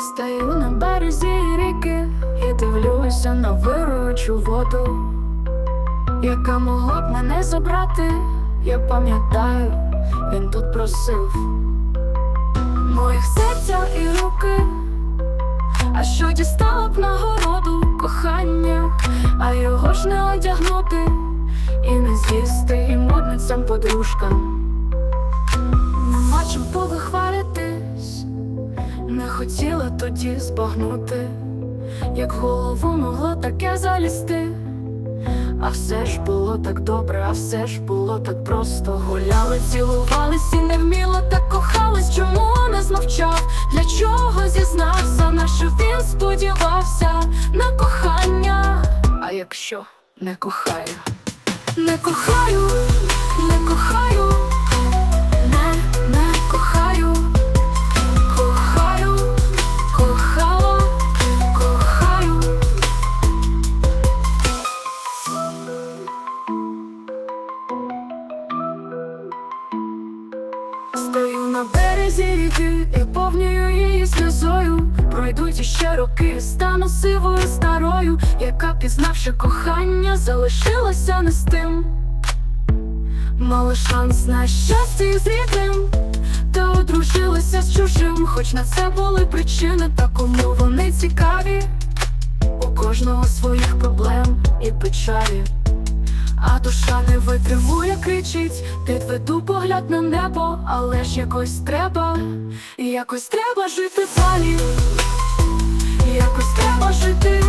Стою на березі ріки і дивлюся на вируючу воду, яка могла б мене забрати, я пам'ятаю, він тут просив. Моїх серця і руки, а що дістала б нагороду кохання, а його ж не одягнути і не з'їсти, і модницям подружкам. Нема чим повихвалитись, не хотіла тоді збагнути, як голову могло таке залізти. А все ж було так добре, а все ж було так просто. Гуляли, цілувались і не вміло так кохались. Чому не змовчав? Для чого зізнався? На що він сподівався на кохання? А якщо не кохаю? Не кохаю, не кохаю, Стою на березі ріки і повнюю її сльозою. Пройдуть іще роки, стану сивою старою, яка, пізнавши кохання, залишилася не з тим. Мала шанс на щастя із рідним, та одружилася з чужим, хоч на це були причини, та кому вони цікаві. У кожного своїх проблем і печалі. А душа не витримує, кричить, підведу погляд на небо, але ж якось треба, якось треба жити далі, якось треба жити,